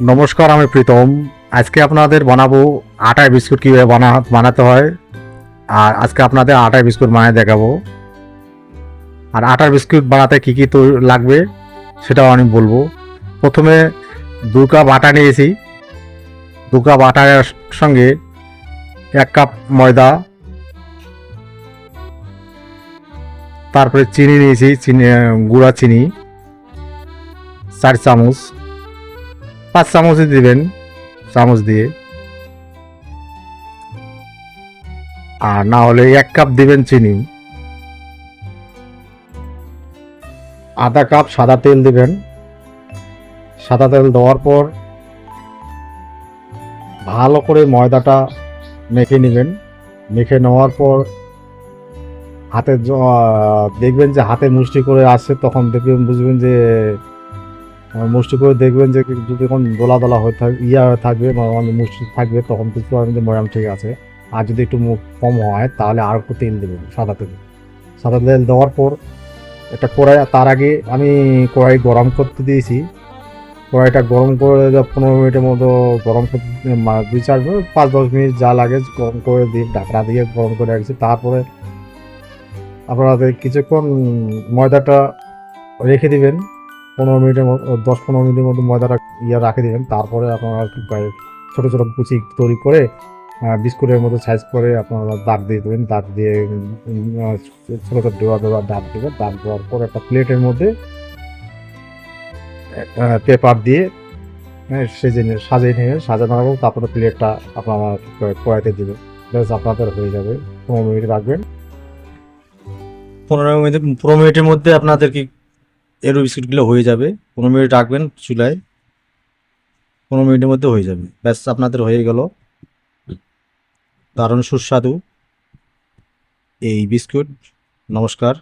নমস্কার, আমি প্রীতম। আজকে আপনাদের বানাবো আটার বিস্কুট কীভাবে বানা বানাতে হয়। আর আজকে আপনাদের আটার বিস্কুট বানিয়ে দেখাবো। আর আটার বিস্কুট বানাতে কী কী তো লাগবে, সেটাও আমি বলব। প্রথমে দু কাপ আটা নিয়েছি। দু কাপ আটার সঙ্গে এক কাপ ময়দা। তারপরে চিনি নিয়েছি, চিনি, গুঁড়া চিনি, চার চামচ। পাঁচ চামচই দিবেন, চামচ দিয়ে। আর না হলে এক কাপ দিবেন চিনি। আধা কাপ সাদা তেল দিবেন। সাদা তেল দেওয়ার পর ভালো করে ময়দাটা মেখে নেবেন। মেখে নেওয়ার পর হাতে দেখবেন যে হাতে মুষ্টি করে আসছে তখন দেখবেন বুঝবেন যে মুষ্টি করে দেখবেন যে যদি এখন দোলা দোলা হয়ে থাকবে ইয়া হয়ে থাকবে বা অনেক মুষ্টি থাকবে, তখন বুঝতে পারবেন যে ময়াম ঠিক আছে। আর যদি একটু মুখ কম হয়, তাহলে আর একটু তেল দেবেন, সাদা তেল। সাদা তেল দেওয়ার পর একটা কড়াই, তার আগে আমি কড়াই গরম করতে দিয়েছি। কড়াইটা গরম করে পনেরো মিনিটের মতো গরম করতে দুই চার পাঁচ দশ মিনিট যা লাগে গরম করে দিয়ে, ঢাকনা দিয়ে গরম করে রাখছি। তারপরে আপনাদের কিছুক্ষণ ময়দাটা রেখে দিবেন। পনেরো মিনিটের মতো দশ পনেরো মিনিটের মতো ময়দাটা ইয়ে রাখে দিবেন তারপরে আপনারা ছোটো ছোটো কুচি তৈরি করে বিস্কুটের মতো সাইজ করে আপনারা দাগ দিয়ে দেবেন। দাগ দিয়ে ছোটো ছোটো ডোয়া ডোয়া দাগ দেবেন। দাগ দেওয়ার পর একটা প্লেটের মধ্যে পেপার দিয়ে হ্যাঁ সেজে নিয়ে, সাজিয়ে নিয়ে, সাজানো হবে তারপরে প্লেটটা আপনারা কড়াইতে দেবেন। ব্যাস, আপনাদের হয়ে যাবে। পনেরো মিনিট রাখবেন। পনেরো মিনিট, পনেরো মিনিটের মধ্যে আপনাদের কি এরো বিস্কুটগুলো হয়ে যাবে। পনেরো মিনিট রাখবেন চুলায়। পনেরো মিনিটের মধ্যে হয়ে যাবে। ব্যাস, আপনাদের হয়ে গেল। দারুণ সুস্বাদু এই বিস্কুট। নমস্কার।